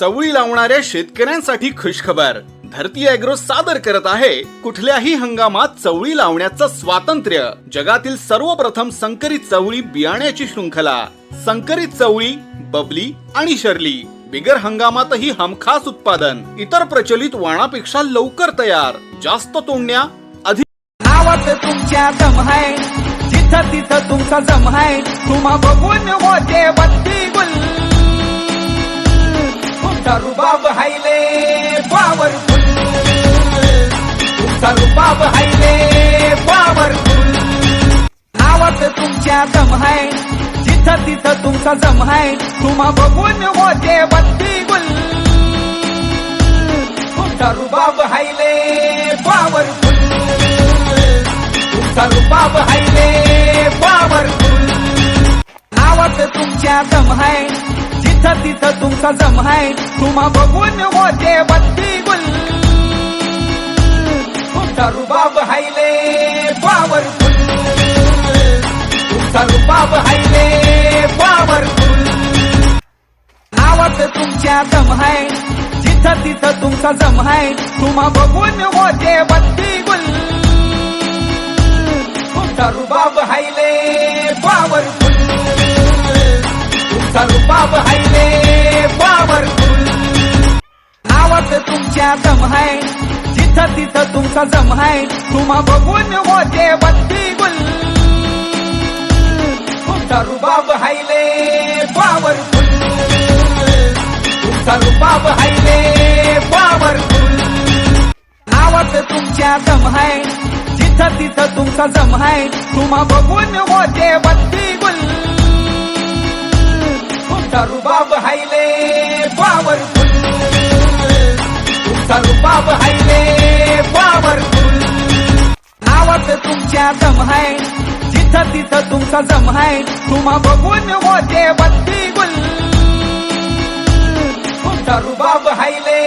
चवळी लावणाऱ्या शेतकऱ्यांसाठी खुशखबर. धरती अॅग्रो सादर करत आहे कुठल्याही हंगामात चवळी लावण्याचं स्वातंत्र्य. जगातील सर्वप्रथम संकरित चवळी बियाण्याची शृंखला. संकरित चवळी बबली आणि शर्ली. बिगर हंगामातही हमखास उत्पादन. इतर प्रचलित वाणापेक्षा लवकर तयार. जास्त तोडण्या अधिक नावात तुमच्या आहे. जिथं तिथं तुमचा जम आहे. तुम्हा बघून होते बत्ती. तुमचा रुबाब हायले पॉवरफुल तुमचा रुबाब हायले पॉवरफुल नावात तुमच्या दम आहे जिथं तिथं तुमचा जम आहे तुम्हा बघून होते बत्ती गुल. तुमचा रुबाब हायले पॉवरफुल तुमचा रुबाब हायले पॉवरफुल नावात तुमच्या दम आहे जिथं तिथं तुमचा जम आहे तुम्हा बघून होते बत्ती गुल. तुमचा रुबाब हायले पावरफुल तुमचा रुबाब हायले पॉवरफुल नावात तुमच्या जम आहे जिथं तिथं तुमचा जम आहे तुम्हा बघून होते बत्ती तुमच्या दम आहे जिथं तिथं तुमचा जम आहे तुम्हा बघून होते बत्ती गुल। तुमचा रुबाब हायले पावर तुमचा रुबाब हायले पावर नावात तुमच्या दम आहे जिथं तिथं तुमचा जम आहे तुम्हा बघून होते बत्ती गुल। या जम आहे जिथ तिथं तुमचा जम आहे तुम्हा बघून होते बत्ती गुल तुमचा रुबाब हायले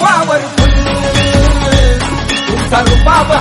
पावरफुल तुमचा रुबाब